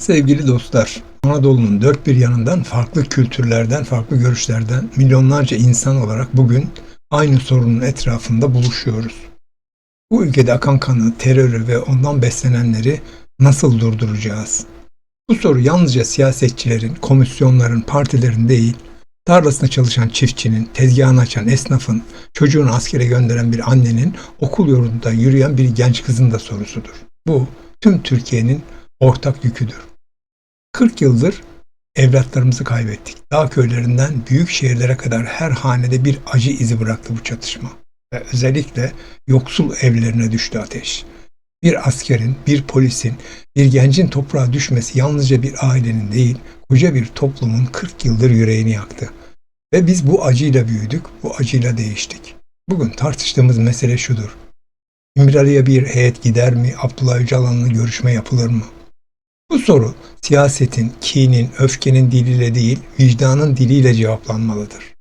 Sevgili dostlar, Anadolu'nun dört bir yanından farklı kültürlerden, farklı görüşlerden milyonlarca insan olarak bugün aynı sorunun etrafında buluşuyoruz. Bu ülkede akan kanı, terörü ve ondan beslenenleri nasıl durduracağız? Bu soru yalnızca siyasetçilerin, komisyonların, partilerin değil, tarlasında çalışan çiftçinin, tezgahını açan esnafın, çocuğunu askere gönderen bir annenin, okul yolunda yürüyen bir genç kızın da sorusudur. Bu tüm Türkiye'nin ortak yüküdür. 40 yıldır evlatlarımızı kaybettik. Dağ köylerinden büyük şehirlere kadar her hanede bir acı izi bıraktı bu çatışma. Ve özellikle yoksul evlerine düştü ateş. Bir askerin, bir polisin, bir gencin toprağa düşmesi yalnızca bir ailenin değil, koca bir toplumun 40 yıldır yüreğini yaktı. Ve biz bu acıyla büyüdük, bu acıyla değiştik. Bugün tartıştığımız mesele şudur. İmralı'ya bir heyet gider mi? Abdullah Öcalan'la görüşme yapılır mı? Bu soru siyasetin, kinin, öfkenin diliyle değil, vicdanın diliyle cevaplanmalıdır.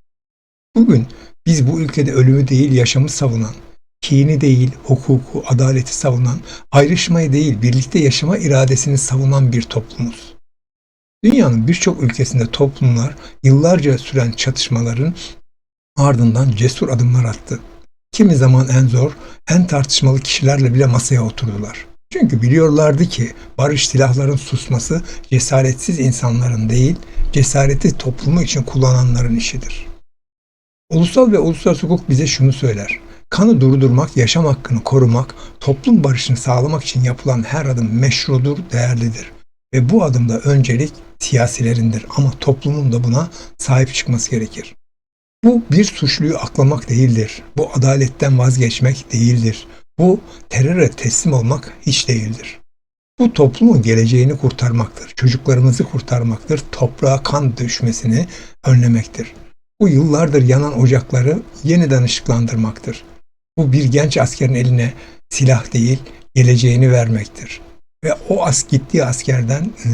Bugün biz bu ülkede ölümü değil yaşamı savunan, kini değil hukuku, adaleti savunan, ayrışmayı değil birlikte yaşama iradesini savunan bir toplumuz. Dünyanın birçok ülkesinde toplumlar yıllarca süren çatışmaların ardından cesur adımlar attı. Kimi zaman en zor, en tartışmalı kişilerle bile masaya oturdular. Çünkü biliyorlardı ki barış silahların susması cesaretsiz insanların değil, cesareti toplumu için kullananların işidir. Ulusal ve uluslararası hukuk bize şunu söyler. Kanı durdurmak, yaşam hakkını korumak, toplum barışını sağlamak için yapılan her adım meşrudur, değerlidir. Ve bu adımda öncelik siyasilerindir ama toplumun da buna sahip çıkması gerekir. Bu bir suçluyu aklamak değildir. Bu adaletten vazgeçmek değildir. Bu teröre teslim olmak hiç değildir. Bu toplumun geleceğini kurtarmaktır. Çocuklarımızı kurtarmaktır. Toprağa kan düşmesini önlemektir. Bu yıllardır yanan ocakları yeniden ışıklandırmaktır. Bu bir genç askerin eline silah değil, geleceğini vermektir. Ve o as gittiği askerden e,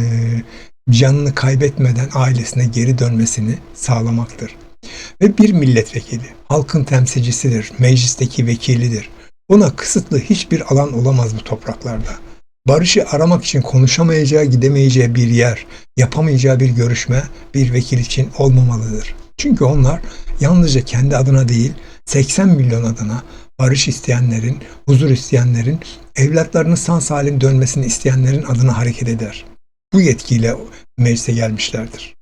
canını kaybetmeden ailesine geri dönmesini sağlamaktır. Ve bir milletvekili, halkın temsilcisidir, meclisteki vekilidir. Buna kısıtlı hiçbir alan olamaz bu topraklarda. Barışı aramak için konuşamayacağı, gidemeyeceği bir yer, yapamayacağı bir görüşme bir vekil için olmamalıdır. Çünkü onlar yalnızca kendi adına değil, 80 milyon adına barış isteyenlerin, huzur isteyenlerin, evlatlarının sağ salim dönmesini isteyenlerin adına hareket eder. Bu yetkiyle meclise gelmişlerdir.